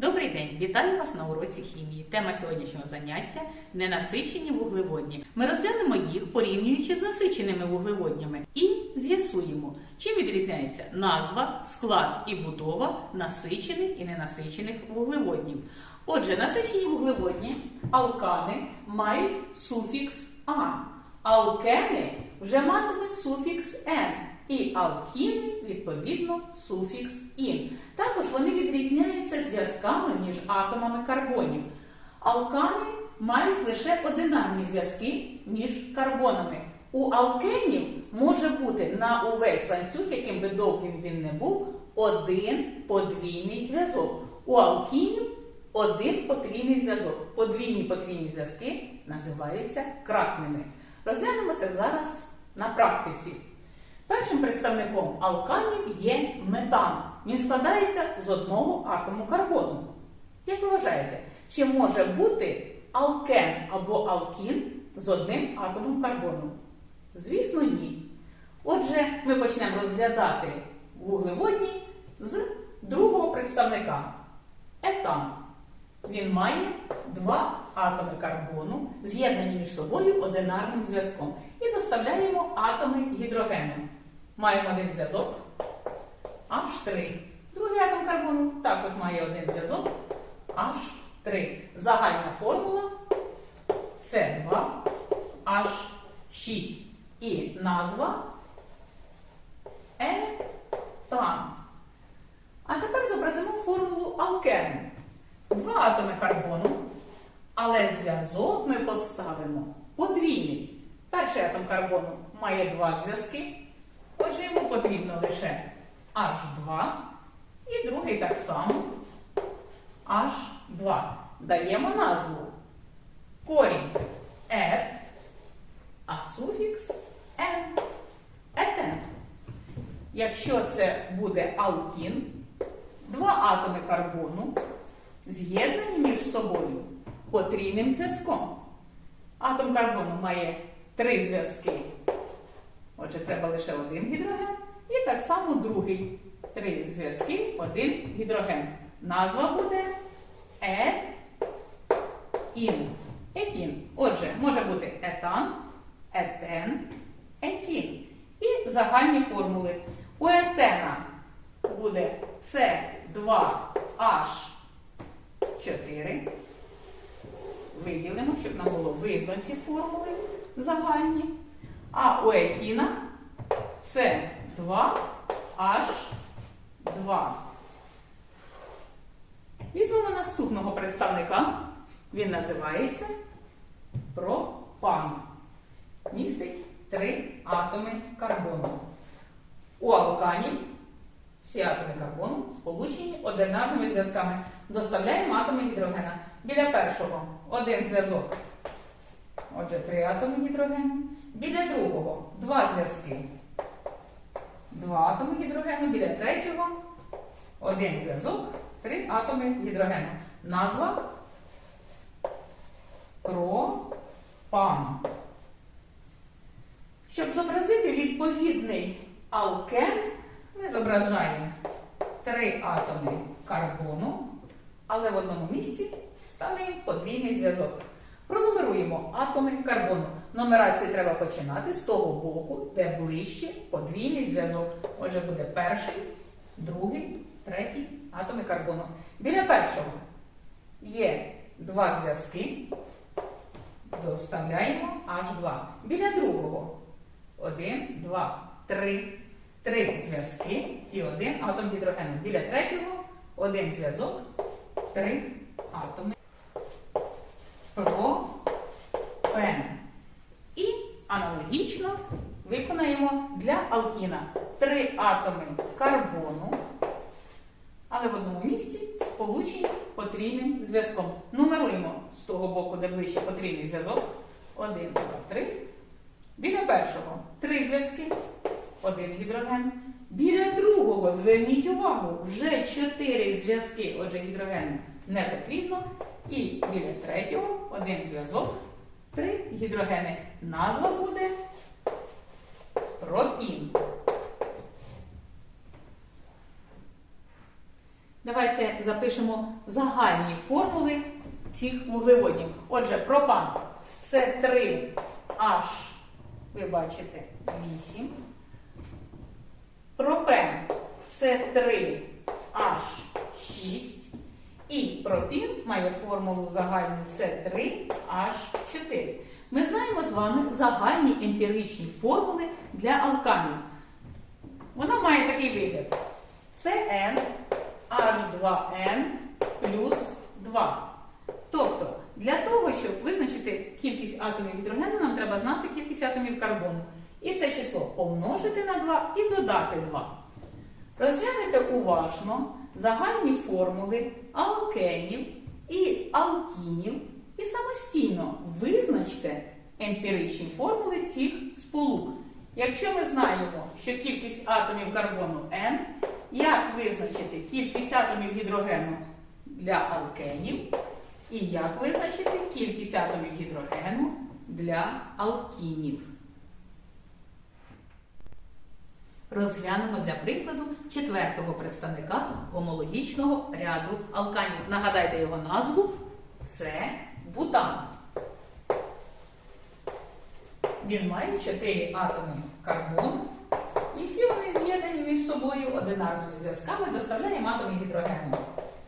Добрий день! Вітаю вас на уроці хімії. Тема сьогоднішнього заняття ненасичені вуглеводні. Ми розглянемо їх, порівнюючи з насиченими вуглеводнями, і з'ясуємо, чим відрізняється назва, склад і будова насичених і ненасичених вуглеводнів. Отже, насичені вуглеводні алкани мають суфікс А, алкени вже матимуть суфікс Н. І алкіни, відповідно, суфікс ін. Також вони відрізняються зв'язками між атомами карбонів. Алкани мають лише одинарні зв'язки між карбонами. У алкенів може бути на увесь ланцюг, яким би довгим він не був, один подвійний зв'язок. У алкінів один потрійний зв'язок. Подвійні потрійні зв'язки називаються кратними. Розглянемо це зараз на практиці. Першим представником алканів є метан. Він складається з одного атому карбону. Як ви вважаєте, чи може бути алкен або алкін з одним атомом карбону? Звісно, ні. Отже, ми почнемо розглядати вуглеводні з другого представника етан. Він має два атоми карбону, з'єднані між собою одинарним зв'язком. І доставляємо атоми гідрогену. Маємо один зв'язок H3. Другий атом карбону також має один зв'язок H3. Загальна формула С2H6. І назва етан. А тепер зобразимо формулу алкену. Два атоми карбону, але зв'язок ми поставимо подвійний. Перший атом карбону має два зв'язки. Потрібно лише H2 і другий так само H2. Даємо назву корінь ет, а суфікс ен. Етен. Якщо це буде алкін, два атоми карбону з'єднані між собою потрійним зв'язком. Атом карбону має три зв'язки. Отже, треба лише один гідроген. І так само другий. Три зв'язки, один гідроген. Назва буде ет-ін. Етін. Отже, може бути етан, етен, етін. І загальні формули. У етена буде С2H4. Виділимо, щоб нам було видно ці формули загальні. А у етіна це 2H2. Візьмемо наступного представника. Він називається пропан. Містить три атоми карбону. У алканів всі атоми карбону сполучені одинарними зв'язками. Доставляємо атоми гідрогена. Біля першого один зв'язок. Отже, три атоми гідрогену. Біля другого два зв'язки. Два атоми гідрогену. Біля третього один зв'язок, три атоми гідрогену. Назва пропан. Щоб зобразити відповідний алкен, ми зображаємо три атоми карбону, але в одному місці ставимо подвійний зв'язок. Пронумеруємо атоми карбону. Нумерацію треба починати з того боку, де ближче подвійний зв'язок. Отже, буде перший, другий, третій атоми карбону. Біля першого є два зв'язки. Доставляємо H2. Біля другого один, два, три. Три зв'язки і один атом гідрогену. Біля третього один зв'язок, три атоми пропен. Аналогічно виконаємо для алкіна три атоми карбону, але в одному місці сполучені потрійним зв'язком. Нумеруємо з того боку, де ближче потрійний зв'язок. Один, два, три. Біля першого три зв'язки, один гідроген. Біля другого, зверніть увагу, вже чотири зв'язки, отже, гідрогену не потрібно. І біля третього один зв'язок, три гідрогени. Назва буде протін. Давайте запишемо загальні формули цих вуглеводнів. Отже, пропан це 3H, ви бачите, 8. Пропен це 3H6. І пропін має формулу загальну це 3H4. Ми знаємо з вами загальні емпіричні формули для алканів. Вона має такий вигляд. CN H2N плюс 2. Тобто, для того, щоб визначити кількість атомів гідрогену, нам треба знати кількість атомів карбону. І це число помножити на 2 і додати 2. Розгляньте уважно загальні формули алкенів і алкінів і самостійно визначте емпіричні формули цих сполук. Якщо ми знаємо, що кількість атомів карбону N, як визначити кількість атомів гідрогену для алкенів, і як визначити кількість атомів гідрогену для алкінів? Розглянемо для прикладу четвертого представника гомологічного ряду алканів. Нагадайте його назву це бутан. Він має 4 атоми карбону, і всі вони з'єднані між собою одинарними зв'язками, доставляємо атоми гідрогену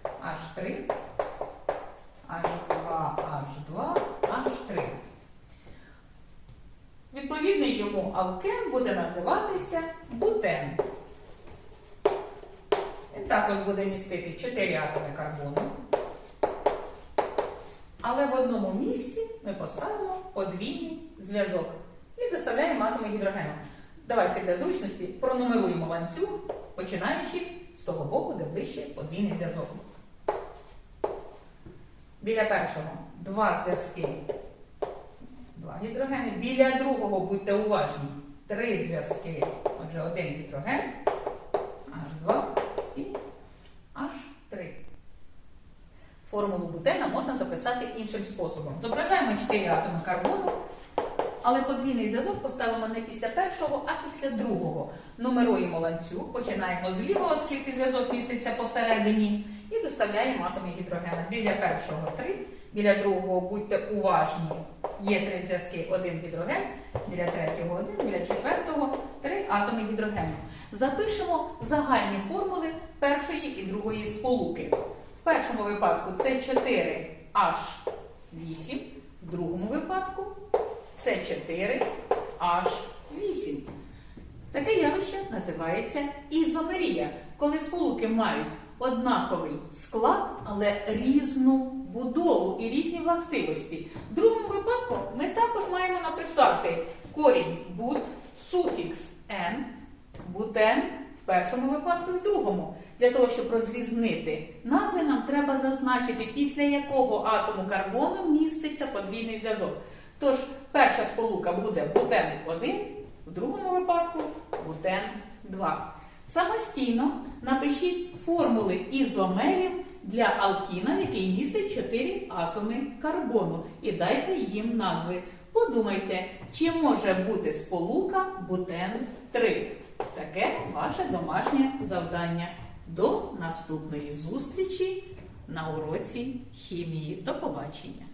H3, H2, H2, H3. Відповідний йому алкен буде називатися бутен. Він також буде містити 4 атоми карбону. Але в одному місці ми поставимо подвійний зв'язок і доставляємо атоми гідрогену. Давайте для зручності пронумеруємо ланцюг, починаючи з того боку, де ближче подвійний зв'язок. Біля першого два зв'язки. Два гідрогени. Біля другого будьте уважні. Три зв'язки. Отже, один гідроген, H2 і H3. Формулу бутена можна записати іншим способом. Зображаємо 4 атоми карбону, але подвійний зв'язок поставимо не після першого, а після другого. Нумеруємо ланцюг, починаємо з лівого, оскільки зв'язок міститься посередині, і доставляємо атоми гідрогена. Біля першого 3, біля другого будьте уважні. Є три зв'язки, один гідроген, біля третього один, біля четвертого три атоми гідрогену. Запишемо загальні формули першої і другої сполуки. В першому випадку це 4H8, в другому випадку це 4H8. Таке явище називається ізомерія, коли сполуки мають однаковий склад, але різну будову і різні властивості. В другому випадку ми також маємо написати корінь бут, суфікс n, бутен в першому випадку і в другому. Для того, щоб розрізнити назви, нам треба зазначити, після якого атому карбону міститься подвійний зв'язок. Тож, перша сполука буде бутен 1, в другому випадку бутен 2. Самостійно напишіть формули ізомерів для алкіна, який містить 4 атоми карбону, і дайте їм назви. Подумайте, чи може бути сполука бутен 3. Таке ваше домашнє завдання. До наступної зустрічі на уроці хімії. До побачення!